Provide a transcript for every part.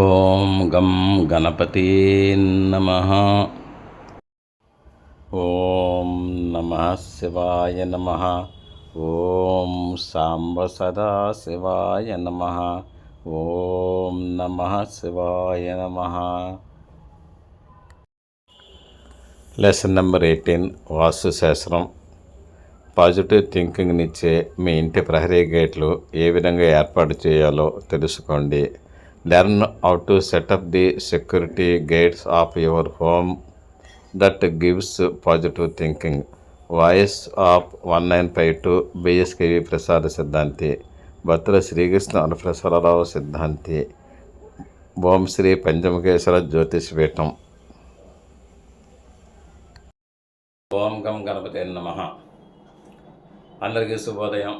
ఓం గం గణపతి నమ. ఓం నమ శివాయ నమ. ఓం సాంబ సదా శివాయ నమ. ఓం నమ శివాయ నమ. లెసన్ నెంబర్ ఎయిటీన్ వాస్తుశాస్త్రం పాజిటివ్ థింకింగ్నిచ్చే మీ ఇంటి ప్రహరీ గేట్లు ఏ విధంగా ఏర్పాటు చేయాలో తెలుసుకోండి. Learn how to setup the security gates of your home that gives positive thinking voice of one nine five two BSKV Prasad సిద్ధాంతి భద్ర శ్రీకృష్ణ అనుప్రసరరావు సిద్ధాంతి ఓం శ్రీ పంచముఖేశ్వర జ్యోతిష్ పీఠం ఓం గం గణపతి నమ. అందరికీ శుభోదయం.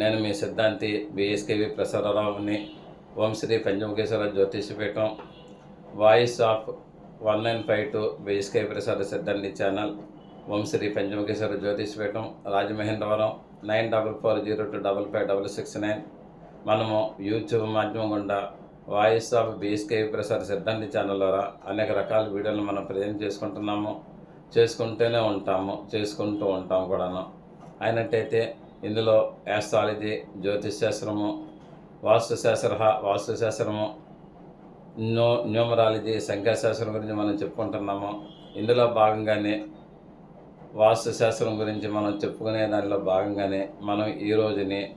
నేను మీ సిద్ధాంతి బిఎస్కేవి ప్రసారరావుని ఓం శ్రీ పంచముఖేశ్వర జ్యోతిషపీఠం voice of one nine five two BSKV ప్రసాద సిద్ధండి ఛానల్ ఓం శ్రీ పంచముఖేశ్వర జ్యోతిషపీఠం Rajamahendravaram nine double four zero two double five double six nine. మనము యూట్యూబ్ మాధ్యమం గుండా వాయిస్ ఆఫ్ బీఎస్కే ప్రసాద్ సిద్ధాంతి ఛానల్ ద్వారా అనేక రకాల వీడియోలు మనం ప్రజెంట్ చేసుకుంటున్నాము చేసుకుంటూనే ఉంటాము చేసుకుంటూ ఉంటాము కూడాను. అయినట్టయితే ఇందులో యాస్ట్రాలజీ జ్యోతిష్ శాస్త్రము వాస్తుశాస్త్ర వాస్తుశాస్త్రము న్యూ న్యూమరాలజీ సంఖ్యాశాస్త్రం గురించి మనం చెప్పుకుంటున్నాము. ఇందులో భాగంగానే వాస్తుశాస్త్రం గురించి మనం చెప్పుకునే దానిలో భాగంగానే మనం ఈ రోజుని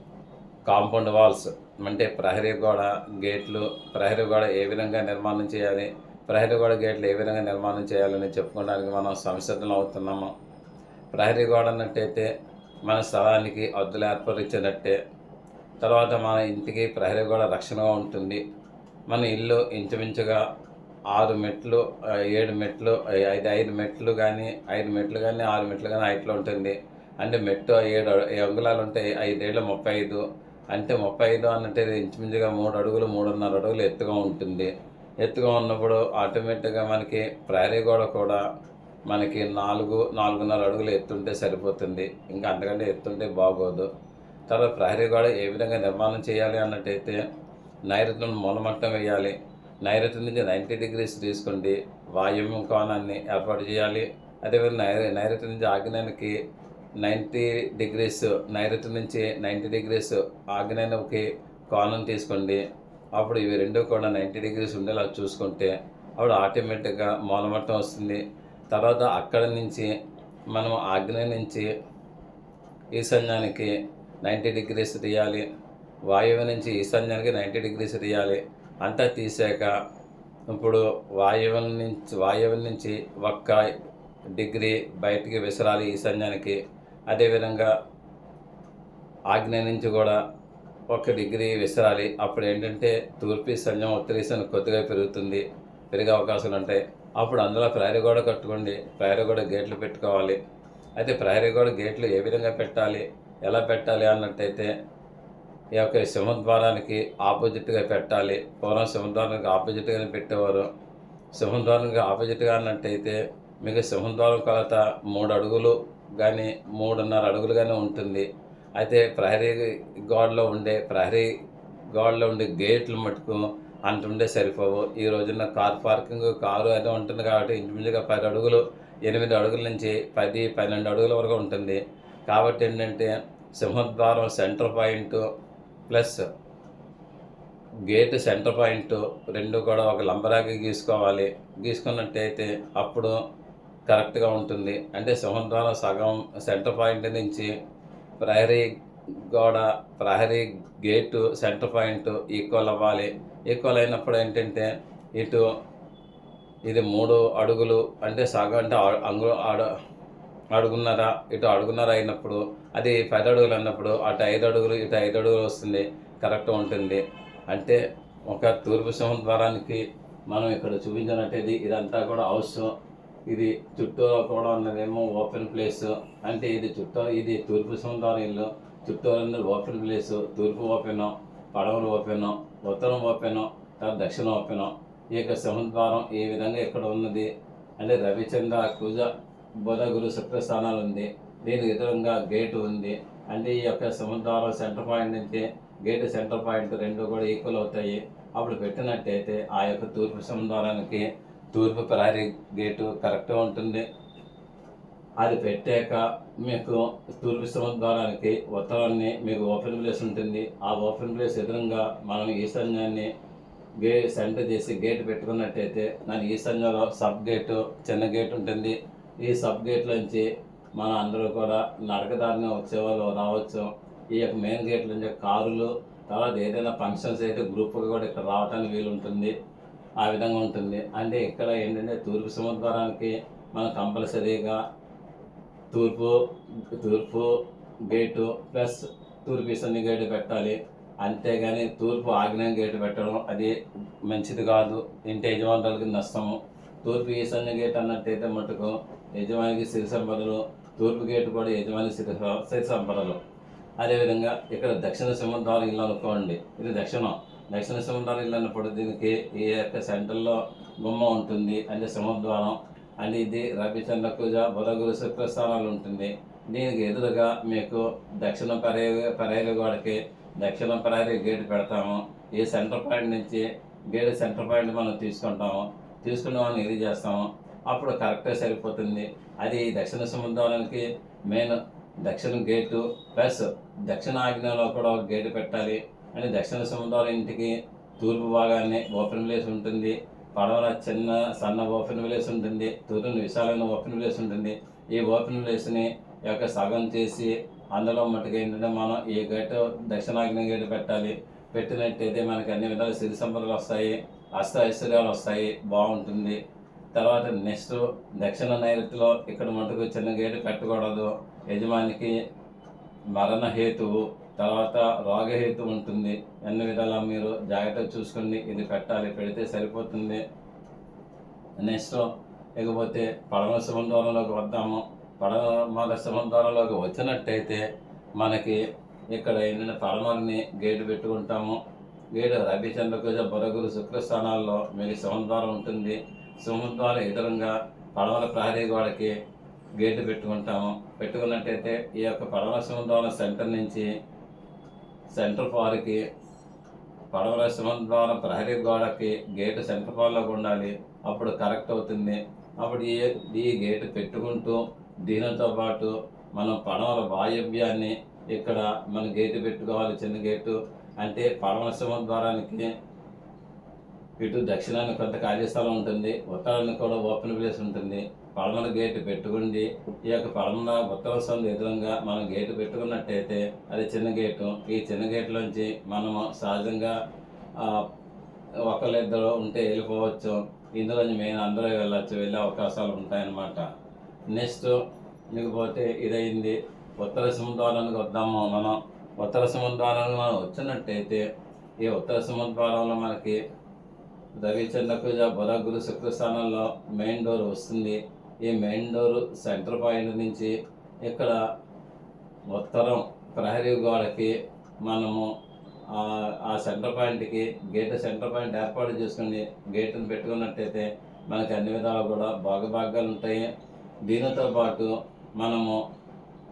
కాంపౌండ్ వాల్స్ అంటే ప్రహరీ గోడ గేట్లు ప్రహరీ గోడ ఏ విధంగా నిర్మాణం చేయాలి ప్రహరీ గోడ గేట్లు ఏ విధంగా నిర్మాణం చేయాలని చెప్పుకోవడానికి మనం సంసిద్ధం అవుతున్నాము. ప్రహరీ గోడ అన్నట్టయితే మన స్థలానికి అద్దులు ఏర్పరిచినట్టే తర్వాత మన ఇంటికి ప్రహరీ గోడ రక్షణగా ఉంటుంది. మన ఇల్లు ఇంచుమించుగా ఆరు మెట్లు ఏడు మెట్లు ఐదు ఐదు మెట్లు కానీ ఐదు మెట్లు కానీ ఆరు మెట్లు కానీ హైట్లో ఉంటుంది. అంటే మెట్టు ఏడు ఏ అంగుళాలు ఉంటాయి ఐదేళ్ళు ముప్పై ఐదు అంటే ముప్పై ఐదు అన్నట్టు ఇంచుమించుగా మూడు అడుగులు మూడున్నర అడుగులు ఎత్తుగా ఉంటుంది. ఎత్తుగా ఉన్నప్పుడు ఆటోమేటిక్గా మనకి ప్రహరీ గోడ కూడా మనకి నాలుగు నాలుగున్నర అడుగులు ఎత్తుంటే సరిపోతుంది. ఇంకా అంతకంటే ఎత్తుంటే బాగోదు. తర్వాత ప్రహరీ గోడ ఏ విధంగా నిర్మాణం చేయాలి అన్నట్టయితే నైరుతి మూలమట్టం వేయాలి. నైరుతి నుంచి నైంటీ డిగ్రీస్ తీసుకోండి. వాయువ్యం కోణాన్ని ఏర్పాటు చేయాలి. అదేవిధంగా నైరు నైరుతి నుంచి ఆగ్నేయానికి నైంటీ డిగ్రీస్ నైరుతి నుంచి నైంటీ డిగ్రీస్ ఆగ్నేయానికి కోణం తీసుకోండి. అప్పుడు ఇవి రెండు కూడా నైంటీ డిగ్రీస్ ఉండేలా చూసుకుంటే అప్పుడు ఆటోమేటిక్గా మూలమట్టం వస్తుంది. తర్వాత అక్కడ నుంచి మనం ఆగ్నేయం నుంచి ఈశాన్యానికి నైంటీ డిగ్రీస్ తీయాలి. వాయువు నుంచి ఈశాన్యానికి నైంటీ డిగ్రీస్ తీయాలి. అంతా తీసాక ఇప్పుడు వాయువుల నుంచి వాయువుల నుంచి ఒక్క డిగ్రీ బయటికి విసరాలి ఈశాన్యానికి. అదేవిధంగా ఆగ్నేయ నుంచి కూడా ఒక డిగ్రీ విసరాలి. అప్పుడు ఏంటంటే తూర్పు ఈశాన్యం ఉత్తర ఈశాన్యం కొద్దిగా పెరుగుతుంది పెరిగే అవకాశాలు ఉంటాయి. అప్పుడు అందులో ప్రహరీ గోడ కట్టుకోండి. ప్రహరీ గోడ గేట్లు పెట్టుకోవాలి. అయితే ప్రహరీ గోడ గేట్లు ఏ విధంగా పెట్టాలి? ఎలా పెట్టాలి అన్నట్టయితే ఈ యొక్క సింహద్వారానికి ఆపోజిట్గా పెట్టాలి. పూర్వం సింహద్వారానికి ఆపోజిట్గానే పెట్టేవారు. సింహద్వారానికి ఆపోజిట్గా అన్నట్టయితే మీకు సింహద్వారం కొలత మూడు అడుగులు కానీ మూడున్నర అడుగులు కానీ ఉంటుంది. అయితే ప్రహరీ గోడలో ఉండే ప్రహరీ గోడలో ఉండే గేట్లు మటుకు అంత సరిపోవు. ఈ రోజున కార్ పార్కింగ్ కారు అదే ఉంటుంది కాబట్టి ఇంచుమించుగా పది అడుగులు ఎనిమిది అడుగుల నుంచి పది పన్నెండు అడుగుల వరకు ఉంటుంది. కాబట్టి ఏంటంటే సింహద్వారం center point plus gate center point రెండు కూడా ఒక లంబరాకి గీసుకోవాలి. గీసుకున్నట్టయితే అప్పుడు కరెక్ట్గా ఉంటుంది. అంటే సింహద్వారం సగం సెంటర్ పాయింట్ నుంచి ప్రహరీ గోడ ప్రహరీ గేటు సెంటర్ పాయింట్ ఈక్వల్ అవ్వాలి. ఈక్వల్ అయినప్పుడు ఏంటంటే ఇటు ఇది మూడు అడుగులు అంటే సగం అంటే అంగు ఆడ అడుగున్నర? ఇటు అడుగున్నర అయినప్పుడు అది పది అడుగులు అన్నప్పుడు అటు ఐదు అడుగులు ఇటు ఐదు అడుగులు వస్తుంది కరెక్ట్ ఉంటుంది అంటే ఒక తూర్పు సింహద్వారానికి మనం ఇక్కడ చూపించినట్టేది ఇదంతా కూడా హౌస్ ఇది చుట్టూ కూడా ఉన్నదేమో ఓపెన్ ప్లేస్ అంటే ఇది చుట్టూ ఇది తూర్పు సింహద్వారం ఇల్లు. చుట్టూ ఉన్నది ఓపెన్ ప్లేస్ తూర్పు ఓపెను పడవలు ఓపెను ఉత్తరం ఓపెను తర్వాత దక్షిణ ఓపెను ఈ యొక్క సింహద్వారం ఈ విధంగా ఇక్కడ ఉన్నది? అంటే రవిచంద్ర కుజ బుధ గురు శుక్రస్థానాలు ఉంది. దీనికి ఎదురుగా గేటు ఉంది. అంటే ఈ యొక్క సముద్రం సెంటర్ పాయింట్ నుంచి గేటు సెంటర్ పాయింట్ రెండు కూడా ఈక్వల్ అవుతాయి. అప్పుడు పెట్టినట్టయితే ఆ యొక్క తూర్పు సముద్రానికి తూర్పు ప్రహరీ గేటు కరెక్ట్గా ఉంటుంది. అది పెట్టాక మీకు తూర్పు సముద్రానికి ఉత్తరాన్ని మీకు ఓపెన్ ప్లేస్ ఉంటుంది. ఆ ఓపెన్ ప్లేస్ ఎదురుగా మనం ఈశాన్యాన్ని గే సెంటర్ చేసి గేట్ పెట్టుకున్నట్టయితే దాని ఈశాన్యంలో సబ్ గేటు చిన్న గేట్ ఉంటుంది. ఈ సబ్ గేట్లోంచి మన అందరూ కూడా నడకదారిగా వచ్చేవాళ్ళు రావచ్చు. ఈ యొక్క మెయిన్ గేట్ల నుంచి కారులు తర్వాత ఏదైనా ఫంక్షన్స్ అయితే గ్రూప్గా కూడా ఇక్కడ రావడానికి వీలు ఉంటుంది. ఆ విధంగా ఉంటుంది. అంటే ఇక్కడ ఏంటంటే తూర్పు సముద్రానికి మనం కంపల్సరీగా తూర్పు తూర్పు గేటు ప్లస్ తూర్పు ఈశాన్య గేటు పెట్టాలి. అంతేగాని తూర్పు ఆగ్నేయం గేటు పెట్టడం అది మంచిది కాదు. ఇంటి యజమానులకి నష్టము. తూర్పు ఈశాన్య గేట్ అన్నట్టయితే మటుకు యజమానికి సిరి సంపదలు తూర్పు గేటు కూడా యజమాని సిరి సిరి సంపదలు. అదేవిధంగా ఇక్కడ దక్షిణ సింహద్వారం ఇల్లు అనుకోండి. ఇది దక్షిణం. దక్షిణ సింహద్వారం ఇల్లు అన్నప్పుడు దీనికి ఈ యొక్క సెంటర్లో గుమ్మ ఉంటుంది. అంటే సింహద్వారం. అంటే ఇది రవిచంద్ర పూజ బుధగురు శుక్ర స్థానాలు ఉంటుంది. దీనికి ఎదురుగా మీకు దక్షిణ పరే పరేగ గోడకి దక్షిణ పరేగ గేటు పెడతాము. ఈ సెంటర్ పాయింట్ నుంచి గేటు సెంటర్ పాయింట్ మనం తీసుకుంటాము. తీసుకున్న వాళ్ళని ఇది చేస్తాము. అప్పుడు కరెక్ట్గా సరిపోతుంది. అది దక్షిణ సముద్రానికి మెయిన్ దక్షిణ గేటు ప్లస్ దక్షిణ ఆగ్నేయంలో కూడా ఒక గేటు పెట్టాలి. అని దక్షిణ సముద్రాల ఇంటికి తూర్పు భాగాన్ని ఓపెన్ ప్లేస్ ఉంటుంది. పడవల చిన్న సన్న ఓపెన్ ప్లేస్ ఉంటుంది. తూర్పున విశాలమైన ఓపెన్ ప్లేస్ ఉంటుంది. ఈ ఓపెన్ ప్లేస్ని యొక్క సగం చేసి అందులో మటుకు ఏంటంటే మనం ఈ గేటు దక్షిణాగ్ని గేటు పెట్టాలి. పెట్టినట్టయితే మనకి అన్ని విధాలు సిరి సంపదలు వస్తాయి. అష్ట ఐశ్వర్యాలు వస్తాయి. బాగుంటుంది. తర్వాత నెక్స్ట్ దక్షిణ నైరుతిలో ఇక్కడ మటుకు చిన్న గేటు పెట్టకూడదు యజమానికి మరణ హేతువు తర్వాత రోగహేతు ఉంటుంది. అన్ని విధాలా మీరు జాగ్రత్తగా చూసుకుని ఇది పెట్టాలి పెడితే సరిపోతుంది. నెక్స్ట్ ఇకపోతే పడమ సముద్రంలోకి వద్దాము. పడమర సముద్రంలోకి వచ్చినట్టయితే మనకి ఇక్కడ ఏంటంటే పడమరని గేటు పెట్టుకుంటాము. గేటు రవిచంద్రకుజ బొరగురు శుక్రస్థానాల్లో మీకు ద్వారా ఉంటుంది. సముద్రాల ఎదురుగా పడవల ప్రహరీ గోడకి గేటు పెట్టుకుంటాము. పెట్టుకున్నట్టయితే ఈ యొక్క పడవల సముద్రం సెంటర్ నుంచి సెంటర్ ఫార్కి పడవల సముద్రం ప్రహరీ గోడకి గేటు సెంటర్ ఫార్లోకి ఉండాలి. అప్పుడు కరెక్ట్ అవుతుంది. అప్పుడు ఈ ఈ గేటు పెట్టుకుంటూ దీనితో పాటు మనం పడవల వాయవ్యాన్ని ఇక్కడ మన గేటు పెట్టుకోవాలి చిన్న గేటు. అంటే పడవల సముద్రానికి ఇటు దక్షిణానికి కొంత ఖాళీ స్థలం ఉంటుంది ఉత్తరానికి కూడా ఓపెన్ ప్లేస్ ఉంటుంది. పడమల గేటు పెట్టుకుండి ఈ యొక్క పడమల ఉత్తర సందు ఎదురుగా మనం గేటు పెట్టుకున్నట్టయితే అది చిన్న గేటు. ఈ చిన్న గేట్లోంచి మనము సహజంగా ఆ, ఒకళ్ళిద్దరు ఉంటే వెళ్ళిపోవచ్చు. ఇందులో మెయిన్ అందరూ వెళ్ళచ్చు వెళ్ళే అవకాశాలు ఉంటాయన్నమాట. నెక్స్ట్ మీకు పోతే ఇదైంది ఉత్తర సముద్రానికి వద్దాము. మనం ఉత్తర సముద్రానికి మనం వచ్చినట్టయితే ఈ ఉత్తర సముద్రంలో మనకి రవిచంద్ర పూజ బుధ గురు శుక్రస్థానంలో మెయిన్ డోర్ వస్తుంది. ఈ మెయిన్ డోర్ సెంటర్ పాయింట్ నుంచి ఇక్కడ ఉత్తరం ప్రహరీ గోడకి మనము ఆ- సెంటర్ పాయింట్కి గేట్ సెంటర్ పాయింట్ ఏర్పాటు చేసుకుని గేటును పెట్టుకున్నట్టయితే మనకి అన్ని విధాలు కూడా భాగభాగాలు ఉంటాయి. దీనితో పాటు మనము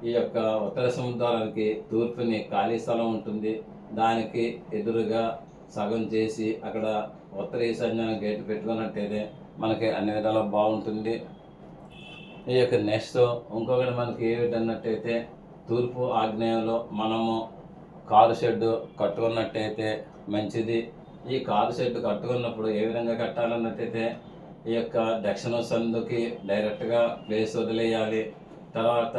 ఈ యొక్క ఉత్తర సముద్రానికి తూర్పుని ఖాళీ స్థలం ఉంటుంది. దానికి ఎదురుగా సగం చేసి అక్కడ ఉత్తర ఈశాన్యాన్ని గేటు పెట్టుకున్నట్టయితే మనకి అన్ని విధాలు బాగుంటుంది. ఈ యొక్క నెక్స్ట్ ఇంకొకటి మనకి ఏమిటన్నట్టయితే తూర్పు ఆగ్నేయంలో మనము కారు షెడ్డు కట్టుకున్నట్టయితే మంచిది. ఈ కారు షెడ్ కట్టుకున్నప్పుడు ఏ విధంగా కట్టాలన్నట్టయితే ఈ యొక్క దక్షిణ సందుకి డైరెక్ట్గా ప్లేస్ వదిలేయాలి. తర్వాత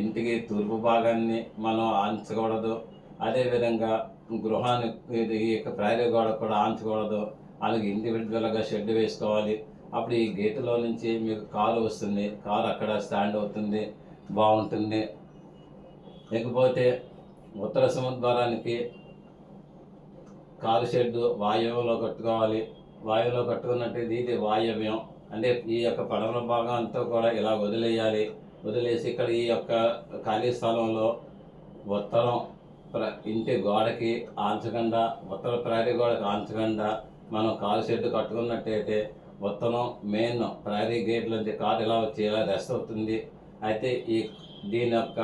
ఇంటికి తూర్పు భాగాన్ని మనం ఆంచకూడదు అదేవిధంగా గృహానికి ఈ యొక్క ప్రహరీ గోడ కూడా ఆంచకూడదు అలాగే ఇండివిజువల్గా షెడ్ వేసుకోవాలి. అప్పుడు ఈ గేటులో నుంచి మీకు కారు వస్తుంది. కారు అక్కడ స్టాండ్ అవుతుంది. బాగుంటుంది. లేకపోతే ఉత్తర సముద్వారానికి కారు షెడ్ వాయువులో కట్టుకోవాలి. వాయువులో కట్టుకున్నట్టు ఇది వాయవ్యం. అంటే ఈ యొక్క పడమల భాగం అంతా కూడా ఇలా వదిలేయాలి. వదిలేసి ఇక్కడ ఈ యొక్క ఖాళీ స్థలంలో ఉత్తరం ప్ర ఇంటి గోడకి ఆంచకుండా ఉత్తర ప్రహరీ గోడకి ఆంచకుండా మనం కారు షెడ్ కట్టుకున్నట్టయితే ఉత్తరం మెయిన్ ప్రహరీ గేట్ నుంచి కారు ఇలా వచ్చి ఇలా రెస్ట్ అవుతుంది. అయితే ఈ దీని యొక్క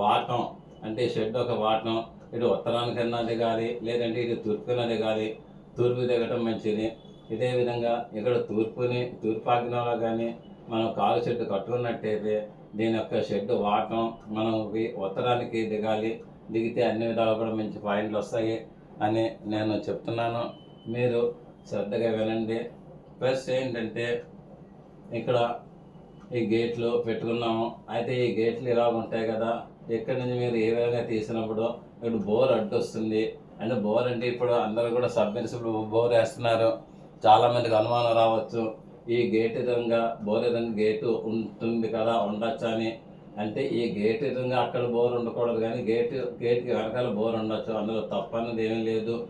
వాటం అంటే షెడ్ ఒక వాటం ఇటు ఉత్తరానికన్నా దిగాలి లేదంటే ఇటు తూర్పున దిగాలి తూర్పు దిగటం మంచిది. ఇదే విధంగా ఇక్కడ తూర్పుని తూర్పు ఆగ్నంలో కానీ మనం కాలు షెడ్ కట్టుకున్నట్టయితే దీని యొక్క షెడ్ వాటం మనం ఉత్తరానికి దిగాలి. దిగితే అన్ని విధాలు కూడా మంచి పాయింట్లు వస్తాయి అని నేను చెప్తున్నాను. మీరు శ్రద్ధగా వినండి. ప్లస్ ఏంటంటే ఇక్కడ ఈ గేట్లు పెట్టుకున్నాము. అయితే ఈ గేట్లు ఇలా ఉంటాయి కదా ఎక్కడి నుంచి మీరు ఏ విధంగా తీసినప్పుడు ఇక్కడ బోర్ అడ్డు వస్తుంది అంటే బోర్ అంటే ఇప్పుడు అందరూ కూడా సబ్మెర్సిబుల్ బోర్ వేస్తున్నారు. చాలామందికి అనుమానం రావచ్చు. ఈ గేట్ విధంగా బోర్ విధంగా గేటు ఉంటుంది కదా ఉండొచ్చా అని. అంటే ఈ గేట్ ఎదురుగా అక్కడ బోర్ ఉండకూడదు కానీ గేట్ గేట్కి వెనకాల బోర్ ఉండొచ్చు. అందులో తప్పన్నది ఏమీ లేదు.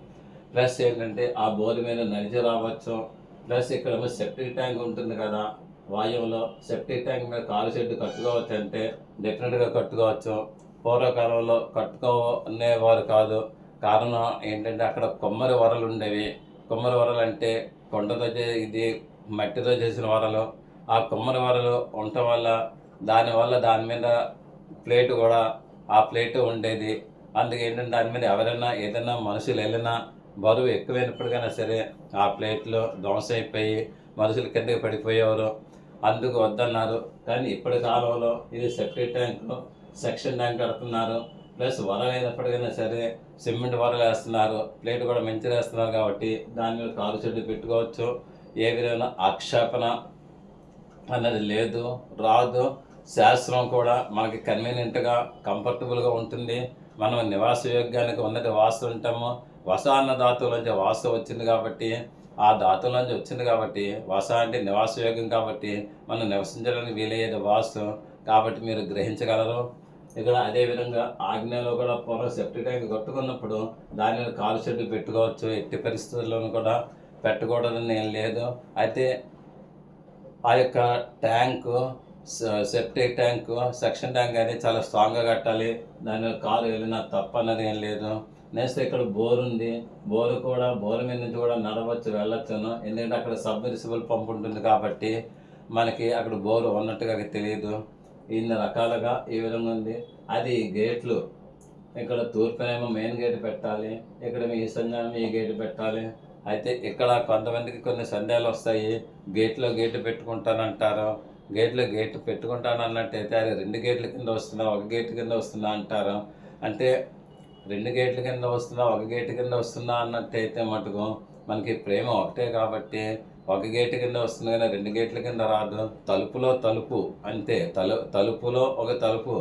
ప్లస్ ఏంటంటే ఆ బోర్ మీద నడిచి రావచ్చు. ప్లస్ ఇక్కడ సెప్టిక్ ట్యాంక్ ఉంటుంది కదా. వాయువులో సెప్టిక్ ట్యాంక్ మీద కాలు షెడ్ కట్టుకోవచ్చు అంటే డెఫినెట్గా కట్టుకోవచ్చు. పూర్వకాలంలో కట్టుకోనేవారు కాదు. కారణం ఏంటంటే అక్కడ కొమ్మరి వరలు ఉండేవి. కొమ్మరి వరలు అంటే కొండతో చే- ఇది మట్టితో చేసిన వరలు. ఆ కొమ్మరి వరలు ఉండటం వల్ల దానివల్ల దాని మీద ప్లేట్ కూడా ఆ ప్లేట్ ఉండేది. అందుకే ఏంటంటే దాని మీద ఎవరైనా ఏదైనా మనుషులు వెళ్ళినా బరువు ఎక్కువైనప్పటికైనా సరే ఆ ప్లేట్లో ధ్వంసం అయిపోయి మనుషులు కిందకి పడిపోయేవారు. అందుకు వద్దన్నారు. కానీ ఇప్పటి కాలంలో ఇది సెప్టిక్ ట్యాంకు సెక్షన్ ట్యాంక్ కడుతున్నారు. ప్లస్ వరలు అయినప్పటికైనా సరే సిమెంట్ వరలు వేస్తున్నారు. ప్లేట్ కూడా మంచిగా వేస్తున్నారు కాబట్టి దాని మీద కాలు చెడ్డు పెట్టుకోవచ్చు. ఏ విధమైన ఆక్షేపణ అన్నది లేదు రాదు. శాస్త్రం కూడా మనకి కన్వీనియంట్గా కంఫర్టబుల్గా ఉంటుంది. మనం నివాస యోగ్యానికి ఉన్నది వాస్తు ఉంటాము. వస అన్న ధాతువులోంచి వాస్తు వచ్చింది కాబట్టి ఆ ధాతువులోంచి వచ్చింది కాబట్టి వస అంటే నివాస యోగ్యం కాబట్టి మనం నివసించడానికి వీలయ్యేది వాస్తు కాబట్టి మీరు గ్రహించగలరు. ఇక్కడ అదే విధంగా ఆగ్నేయలో కూడా పూర్వం సెప్టిక్ ట్యాంక్ కట్టుకున్నప్పుడు దాని మీద కాలు చెట్టు పెట్టుకోవచ్చు. ఎట్టి పరిస్థితుల్లోనూ కూడా పెట్టకూడదని ఏం లేదు. అయితే ఆ యొక్క tank septic tank section tank అనేది చాలా స్ట్రాంగ్గా కట్టాలి. దాని కాలు కారు వెళ్ళినా తప్ప అన్నది ఏం లేదు. నెక్స్ట్ ఇక్కడ బోర్ ఉంది. బోర్ కూడా బోర్ మీద నుంచి కూడా నడవచ్చు వెళ్ళొచ్చును. ఎందుకంటే అక్కడ సబ్మెర్సిబుల్ పంప్ ఉంటుంది కాబట్టి మనకి అక్కడ బోరు ఉన్నట్టుగా తెలియదు. ఇన్ని రకాలుగా ఈ విధంగా ఉంది. అది గేట్లు. ఇక్కడ తూర్పునేమో మెయిన్ గేట్ పెట్టాలి. ఇక్కడ మీ ఈశాన్యం ఈ గేట్ పెట్టాలి. అయితే ఇక్కడ కొంతమందికి కొన్ని సందేహాలు వస్తాయి. గేట్లో గేటు పెట్టుకుంటానంటారు. గేట్లో గేట్ పెట్టుకుంటాను అన్నట్టయితే అది రెండు గేట్ల కింద వస్తున్నా ఒక గేట్ కింద వస్తుందా అంటారు. అంటే రెండు గేట్ల కింద వస్తున్నా ఒక గేట్ కింద వస్తుందా అన్నట్టయితే మటుకు మనకి ప్రేమ ఒకటే కాబట్టి ఒక గేట్ కింద వస్తుంది కానీ రెండు గేట్ల కింద రాదు. తలుపులో తలుపు అంతే. తలు తలుపులో ఒక తలుపు.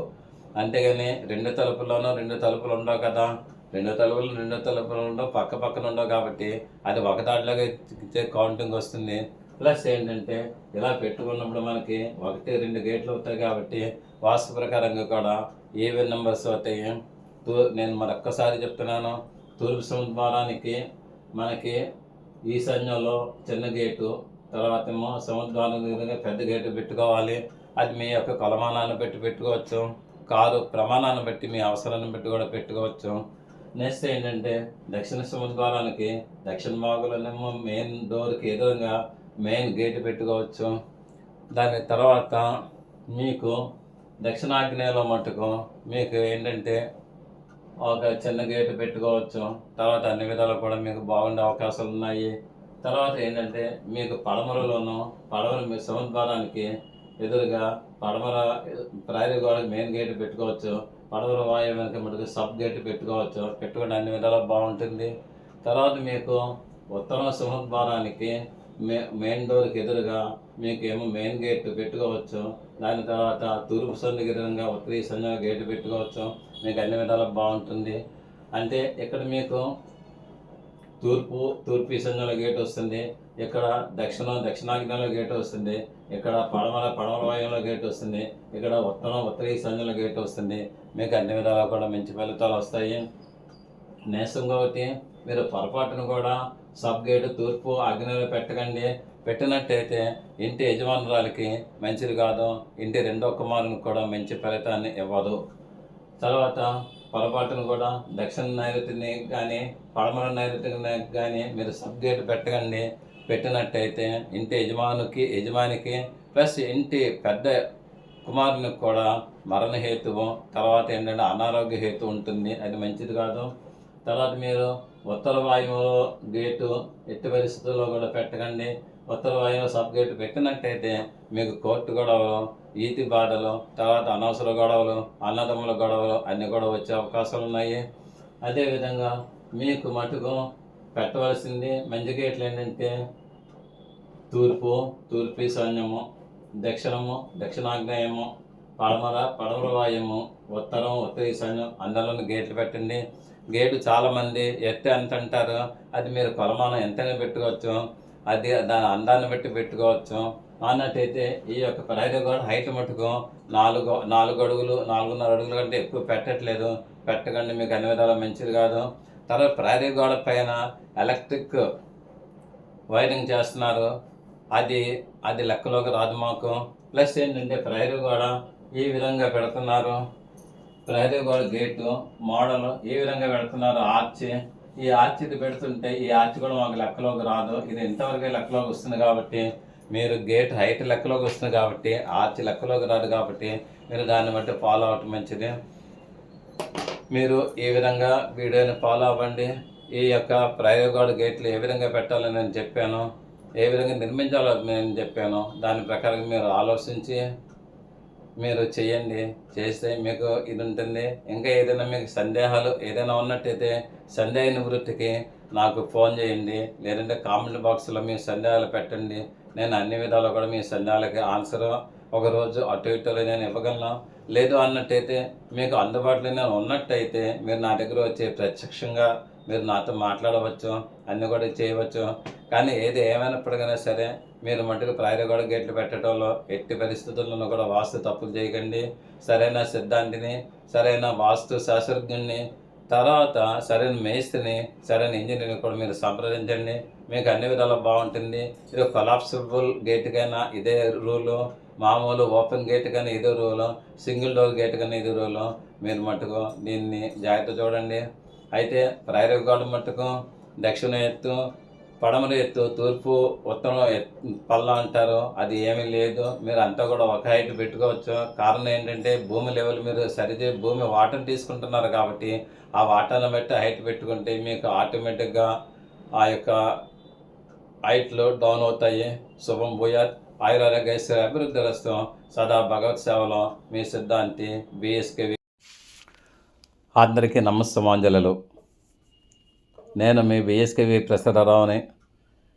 అంతేగాని రెండు తలుపుల్లోనూ రెండు తలుపులు ఉండవు కదా. రెండు తలుపులు రెండు తలుపులు ఉండవు పక్క పక్కన ఉండవు కాబట్టి అది ఒక దాంట్లోకి ఇచ్చే కౌంటింగ్ వస్తుంది. ప్లస్ ఏంటంటే ఇలా పెట్టుకున్నప్పుడు మనకి ఒకటి రెండు గేట్లు అవుతాయి కాబట్టి వాస్తు ప్రకారంగా కూడా ఈవెన్ నెంబర్స్ అవుతాయి? తూ నేను మరొక్కసారి చెప్తున్నాను. తూర్పు సముద్వారానికి మనకి ఈశాన్యంలో చిన్న గేటు తర్వాత ఏమో సముద్రానికి పెద్ద గేటు పెట్టుకోవాలి. అది మీ యొక్క కొలమానాన్ని పెట్టి పెట్టుకోవచ్చు. కారు ప్రమాణాన్ని బట్టి మీ అవసరాన్ని బట్టి కూడా పెట్టుకోవచ్చు. నెక్స్ట్ ఏంటంటే దక్షిణ సముద్రానికి దక్షిణ భాగంలోనేమో మెయిన్ డోర్కి ఎదురుగా మెయిన్ గేట్ పెట్టుకోవచ్చు. దాని తర్వాత మీకు దక్షిణాగ్నేయలో మటుకు మీకు ఏంటంటే ఒక చిన్న గేటు పెట్టుకోవచ్చు. తర్వాత అన్ని విధాలు కూడా మీకు బాగుండే అవకాశాలు ఉన్నాయి. తర్వాత ఏంటంటే మీకు పడమరలోను పడమర మీ సముద్రానికి ఎదురుగా పడమర ప్రారీ గోడకి మెయిన్ గేట్ పెట్టుకోవచ్చు. పడమర వాయువు వెనక మటుకు సబ్ గేట్ పెట్టుకోవచ్చు. పెట్టుకుంటే అన్ని విధాలు బాగుంటుంది. తర్వాత మీకు ఉత్తరం సముద్రానికి మే మెయిన్ డోర్కి ఎదురుగా మీకు ఏమో మెయిన్ గేట్ పెట్టుకోవచ్చు. దాని తర్వాత తూర్పు సందిగిరంగా ఉత్తర ఈశాన్య గేట్ పెట్టుకోవచ్చు. మీకు అన్ని విధాలు బాగుంటుంది. అంటే ఇక్కడ మీకు తూర్పు తూర్పు ఈశాన్యంలో గేట్ వస్తుంది. ఇక్కడ దక్షిణం దక్షిణాగ్నంలో గేట్ వస్తుంది. ఇక్కడ పడమల పడమల వాయువులో గేట్ వస్తుంది. ఇక్కడ ఉత్తరం ఉత్తర ఈశాన్యంలో గేట్ వస్తుంది. మీకు అన్ని విధాలు కూడా మంచి ఫలితాలు వస్తాయి. నేసం కాబట్టి మీరు పొరపాటును కూడా సబ్ గేటు తూర్పు అగ్నిలో పెట్టకండి. పెట్టినట్టయితే ఇంటి యజమానురాలకి మంచిది కాదు. ఇంటి రెండో కుమారునికి కూడా మంచి ఫలితాన్ని ఇవ్వదు. తర్వాత పొరపాటును కూడా దక్షిణ నైరుతిని కానీ పడమర నైరుతిని కానీ మీరు సబ్ గేట్ పెట్టకండి. పెట్టినట్టయితే ఇంటి యజమానికి యజమానికి ప్లస్ ఇంటి పెద్ద కుమారునికి కూడా మరణ హేతువు తర్వాత ఏంటంటే అనారోగ్య హేతు ఉంటుంది. అది మంచిది కాదు. తర్వాత మీరు ఉత్తర వాయువులో గేటు ఎట్టి పరిస్థితుల్లో కూడా పెట్టకండి. ఉత్తర వాయువు సబ్ గేటు పెట్టినట్టయితే మీకు కోర్టు గొడవలు ఈతి బాధలు తర్వాత అనవసర గొడవలు అన్నదమ్ముల గొడవలు అన్నీ కూడా వచ్చే అవకాశాలు ఉన్నాయి. అదేవిధంగా మీకు మటుకు పెట్టవలసింది మంచి గేట్లు ఏంటంటే తూర్పు తూర్పు ఈశాన్యము దక్షిణము దక్షిణాగ్నేయము పడమర పడమర వాయుము ఉత్తరం ఉత్తర ఈశాన్యం అందులోని గేట్లు పెట్టండి. గేటు చాలామంది ఎత్తే ఎంత అంటారు. అది మీరు కొలమానం ఎంతైనా పెట్టుకోవచ్చు? అది దాని అందాన్ని బట్టి పెట్టుకోవచ్చు. అన్నట్టయితే ఈ యొక్క ప్రహరీ గోడ హైట్ మటుకు నాలుగు నాలుగు అడుగులు నాలుగున్నర అడుగుల కంటే ఎక్కువ పెట్టట్లేదు. పెట్టకండి మీకు అన్ని విధాలు మంచిది కాదు. తర్వాత ప్రహరీ గోడ పైన ఎలక్ట్రిక్ వైరింగ్ చేస్తున్నారు. అది అది లెక్కలోకి రాదు మాకు. ప్లస్ ఏంటంటే ప్రహరీ గోడ ఈ విధంగా పెడుతున్నారు. ప్రహరీ గోడ గేటు మోడల్ ఏ విధంగా పెడుతున్నారు ఆర్చి ఈ ఆర్చ్ ఇది పెడుతుంటే ఈ ఆర్చి కూడా మాకు లెక్కలోకి రాదు. ఇది ఇంతవరకే లెక్కలోకి వస్తుంది కాబట్టి మీరు గేట్ హైట్ లెక్కలోకి వస్తుంది కాబట్టి ఆర్చి లెక్కలోకి రాదు కాబట్టి మీరు దాన్ని బట్టి ఫాలో అవటం మంచిది. మీరు ఈ విధంగా వీడియోని ఫాలో అవ్వండి. ఈ యొక్క ప్రయోగాలు గేట్లు ఏ విధంగా పెట్టాలని నేను చెప్పాను ఏ విధంగా నిర్మించాలో నేను చెప్పాను. దాని ప్రకారం మీరు ఆలోచించి మీరు చేయండి చేస్తే మీకు ఇది ఉంటుంది ఇంకా ఏదైనా మీకు సందేహాలు ఏదైనా ఉన్నట్టయితే సందేహ నివృత్తికి నాకు ఫోన్ చేయండి. లేదంటే కామెంట్ బాక్స్లో మీ సందేహాలు పెట్టండి. నేను అన్ని విధాలు కూడా మీ సందేహాలకి ఆన్సర్ ఒకరోజు అటు ఇటులో నేను ఇవ్వగలను. లేదు అన్నట్టయితే మీకు అందుబాటులో నేను ఉన్నట్టయితే మీరు నా దగ్గర వచ్చి ప్రత్యక్షంగా మీరు నాతో మాట్లాడవచ్చు అన్నీ కూడా చేయవచ్చు. కానీ ఏది ఏమైనప్పటికైనా సరే మీరు మటుకు ప్రాయగోడ గేట్లు పెట్టడంలో ఎట్టి పరిస్థితుల్లోనూ కూడా వాస్తు తప్పులు చేయకండి. సరైన సిద్ధాంతిని సరైన వాస్తు శాస్త్రజ్ఞుని తర్వాత సరైన మేస్త్రిని సరైన ఇంజనీర్ని కూడా మీరు సంప్రదించండి. మీకు అన్ని విధాలు బాగుంటుంది. ఇది కొలాప్సిబుల్ గేట్కైనా ఇదే రూలు మామూలు ఓపెన్ గేట్ కానీ ఇదే రూలు సింగిల్ డోర్ గేట్ కానీ ఇదే రూలు. మీరు మటుకు దీన్ని జాగ్రత్త చూడండి. అయితే ప్రైరవ్ మటుకు మట్టుకు దక్షిణ ఎత్తు పడమర ఎత్తు తూర్పు ఉత్తరం ఎత్తు పల్ల అంటారు. అది ఏమీ లేదు. మీరు అంతా కూడా ఒక హైట్ పెట్టుకోవచ్చు. కారణం ఏంటంటే భూమి లెవెల్ మీరు సరిచే భూమి వాటర్ తీసుకుంటున్నారు కాబట్టి ఆ వాటర్ని బట్టి హైట్ పెట్టుకుంటే మీకు ఆటోమేటిక్గా ఆ యొక్క హైట్లు డౌన్ అవుతాయి. శుభం భూయాత్. ఆయురారోగ్యశ్వర అభివృద్ధి రస్తం. సదా భగవత్ సేవలో మీ సిద్ధాంతి బిఎస్కే అందరికీ నమస్తమాంజలలు నేను మీ బిఎస్కేవి ప్రసాదరావుని.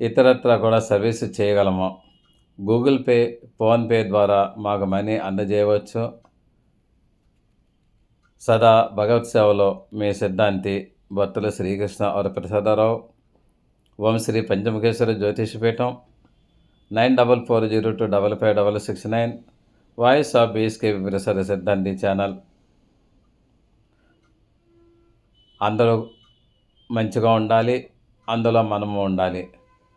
ఇతరత్ర కూడా సర్వీస్ చేయగలము. గూగుల్ పే ఫోన్పే ద్వారా మాకు మనీ అందజేయవచ్చు. సదా భగవత్ సేవలో మీ సిద్ధాంతి భక్తుల శ్రీకృష్ణ వరప్రసాదరావు ఓం శ్రీ పంచముఖేశ్వర జ్యోతిషపీఠం nine double four zero two double five double six nine voice of BSK ప్రసాద సిద్ధాంతి ఛానల్. అందరూ మంచిగా ఉండాలి అందులో మనము ఉండాలి.